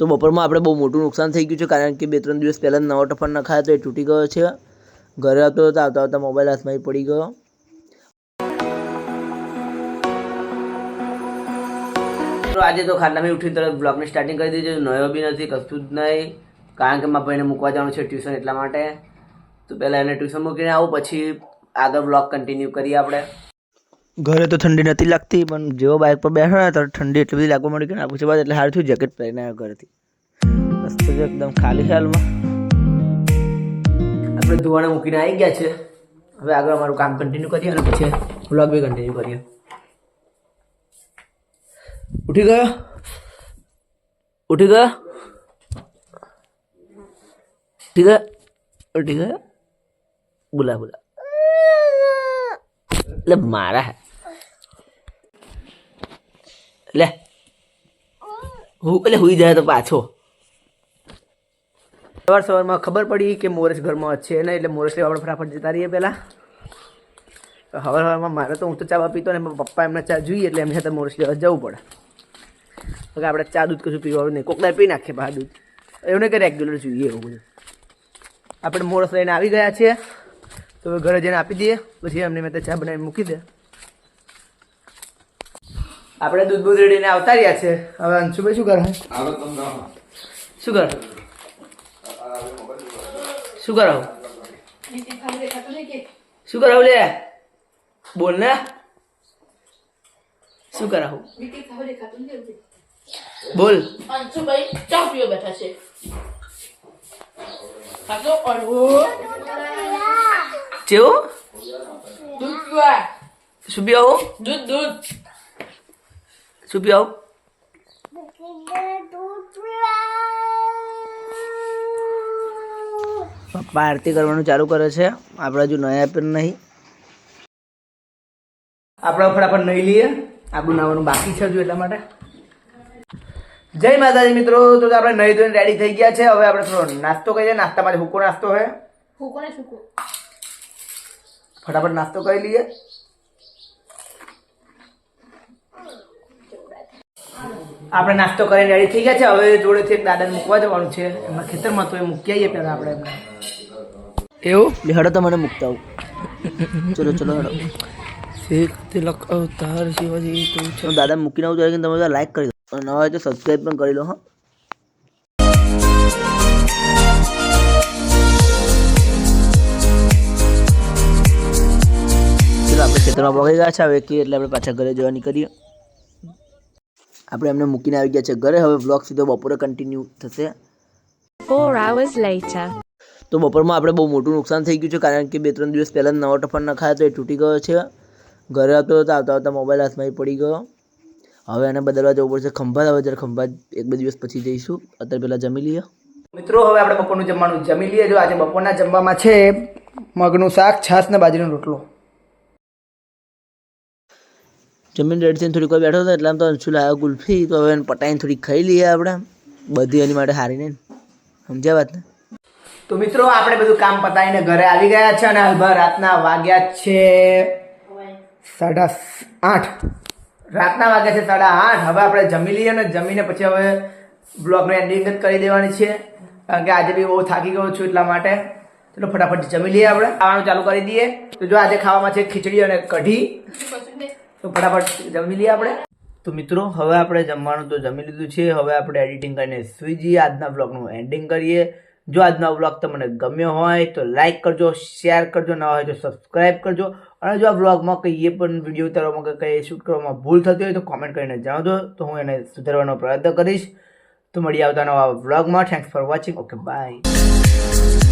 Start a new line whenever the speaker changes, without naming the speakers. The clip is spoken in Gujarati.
તો બપોરમાં આપણે બહુ મોટું નુકસાન થઈ ગયું છે, કારણ કે બે ત્રણ દિવસ પહેલાં નવો ટફન નખાયો તો એ તૂટી ગયો છે. ઘરે હતો તો આવતા આવતા મોબાઈલ હાથમાં પડી ગયો. તો આજે તો ખાટલામાં ઉઠી તરત બ્લોગની સ્ટાર્ટિંગ કરી દીધી નયો બી નથી, કશું જ નહીં, કારણ કે મારા ભાઈને મૂકવા જવાનું છે ટ્યુશન એટલા માટે. તો પહેલાં એને ટ્યુશન મૂકીને આવું, પછી આગળ બ્લોગ કન્ટિન્યુ કરીએ આપણે. ઘરે તો ઠંડી નથી લાગતી, પણ જેવો બાઇક પર બેઠો ને તો ઠંડી એટલી બધી લાગવા મળી કે ના, પૂછે બાદ એટલે હાર થયું જેકેટ પહેરીને આવ્યો ઘરેથી. મસ્ત એકદમ ખાલી ખ્યાલમાં આપણે ધોવાણે મૂકીને આવી ગયા છે. હવે આગળ અમારું કામ કન્ટિન્યુ કરીએ અને પછી વ્લોગ બી કન્ટિન્યુ કરીએ. ઉઠી ગયો? ઉઠી ગયો? ઉઠી ગયો? ઉઠી ગયો? બોલા બોલા. એટલે મારા લે હું એટલે હુઈ જાય તો પાછો સવાર સવારમાં ખબર પડી કે મોરેશ ઘરમાં છે ને એટલે મોરેશ લેવા આપણે ફટાફટ જતા રહીએ પહેલાં. હવાર હવારમાં મારે તો હું તો ચા પીતો ને પપ્પા એમને ચા જોઈએ એટલે એમની સાથે મોરેશ લેવા જવું પડે. હવે આપણે ચા દૂધ કશું પીવાનું નહીં કોકડા પી નાખીએ બહાર દૂધ. નહીં કે રેગ્યુલર જોઈએ એવું બધું. આપણે મોરસ લઈને આવી ગયા છીએ. તો હવે ઘરે જઈને આપી દઈએ. પછી એમને મેં તો ચા બનાવી મૂકી દે. આપણે દૂધ બૂધ રેડીને આવતા રહ્યા છે. હવે અંશુભાઈ શું કરે? શું કરે? શું કરાવું? શું કરાવું લે? બોલ ને. શું કરાવું? બોલ.
અંશુભાઈ ચા પીવા બેઠા છે. પીવા
શું પી આવું.
દૂધ દૂધ.
શું આવું. પપ્પા આરતી કરવાનું ચાલુ કરે છે. આપણે હજુ નહીં પણ નહીં. આપણે ફટાફટ નહીં લઈએ. આપણું નાવાનું બાકી છે હજુ એટલા માટે. જય માતાજી મિત્રો. તો આપણે નહીં ધોઈને રેડી થઈ ગયા છે. હવે આપણે થોડો નાસ્તો કરીએ. નાસ્તામાં હુકો નાસ્તો હે.
હુકો ને ફૂકો
ફટાફટ નાસ્તો કરી લઈએ આપણે નાસ્તો કરીને રેડી થઈ ગયા છે હવે જોડેથી એક દાદાને મૂકવા જવાનું છે એમના ખેતરમાં તો એ મૂકી આવીએ પહેલાં આપણે એમને એવું? હડો તો મને મૂકતા આવું ચલો ચલો હડો
શેખ તિલક અવતાર શિવાજી તું
દાદા મૂકીને આવું જોઈએ તમે લાઈક કરી દો. અને નવા હોય તો સબસ્ક્રાઈબ પણ કરી લો હા. ખેતરમાં પકડી ગયા છે. હવે કે એટલે આપણે પાછા ઘરે જવા નીકળીએ. આપણે એમને મૂકીને આવી ગયા છે ઘરે. હવે બ્લોગ સીધો બપોરે કન્ટિન્યુ થશે.
Four hours later.
તો બપોરમાં આપણે બહુ મોટું નુકસાન થઈ ગયું છે કારણ કે બે ત્રણ દિવસ પહેલાં નવો ટફન નખાયો તો એ તૂટી ગયો છે. ઘરે હતો તો આવતા આવતા મોબાઈલ હાથમાં પડી ગયો. હવે એને બદલવા જવું પડશે ખંભાત. હવે જ્યારે ખંભાત એક બે દિવસ પછી જઈશું. અત્યારે પહેલાં જમી લઈએ. મિત્રો હવે આપણે બપોરનું જમવાનું જમી લઈએ. જો આજે બપોરના જમવામાં છે મગનું શાક છાશ ને બાજરીનો રોટલો. જમીન રેડ થઈને થોડીક વાર બેઠો હતો એટલે આમ તો અંશુ લાવ્યો ગુલ્ફી, તો હવે એને પટાઈને થોડીક ખાઈ લઈએ આપણે. બધી એની માટે હારી નહીં. સમજ્યા વાત ને? તો મિત્રો, આપણે બધું કામ પતાવીને ઘરે આવી ગયા છે અને હાલભર રાતના વાગ્યા છે સાડા આઠ. રાતના વાગ્યા છે સાડા આઠ. હવે આપણે જમી લઈએ અને જમીને પછી હવે બ્લોગને એન્ડિંગ જ કરી દેવાની છે. કારણ કે આજે બી બહુ થાકી ગયો છું એટલા માટે. ચલો ફટાફટ જમી લઈએ આપણે. ખાવાનું ચાલુ કરી દઈએ. તો જો આજે ખાવામાં છે ખીચડી અને કઢી. તો ફટાફટ જમી લઈએ આપણે. તો મિત્રો, હવે આપણે જમવાનું તો જમી લીધું છે. હવે આપણે એડિટિંગ કરીને જઈએ આજના બ્લોગનું એન્ડિંગ કરીએ. જો આજનો બ્લોગ તમને ગમ્યો હોય તો લાઈક કરજો શેર કરજો ના હોય તો સબસ્ક્રાઈબ કરજો. અને જો આ બ્લોગમાં કંઈ એ પણ વીડિયો ઉતારવામાં કે કંઈ શૂટ કરવામાં ભૂલ થતી હોય તો કોમેન્ટ કરીને જણાવજો. તો હું એને સુધારવાનો પ્રયત્ન કરીશ. તો મળી આવતા નવા બ્લોગમાં thanks for watching okay bye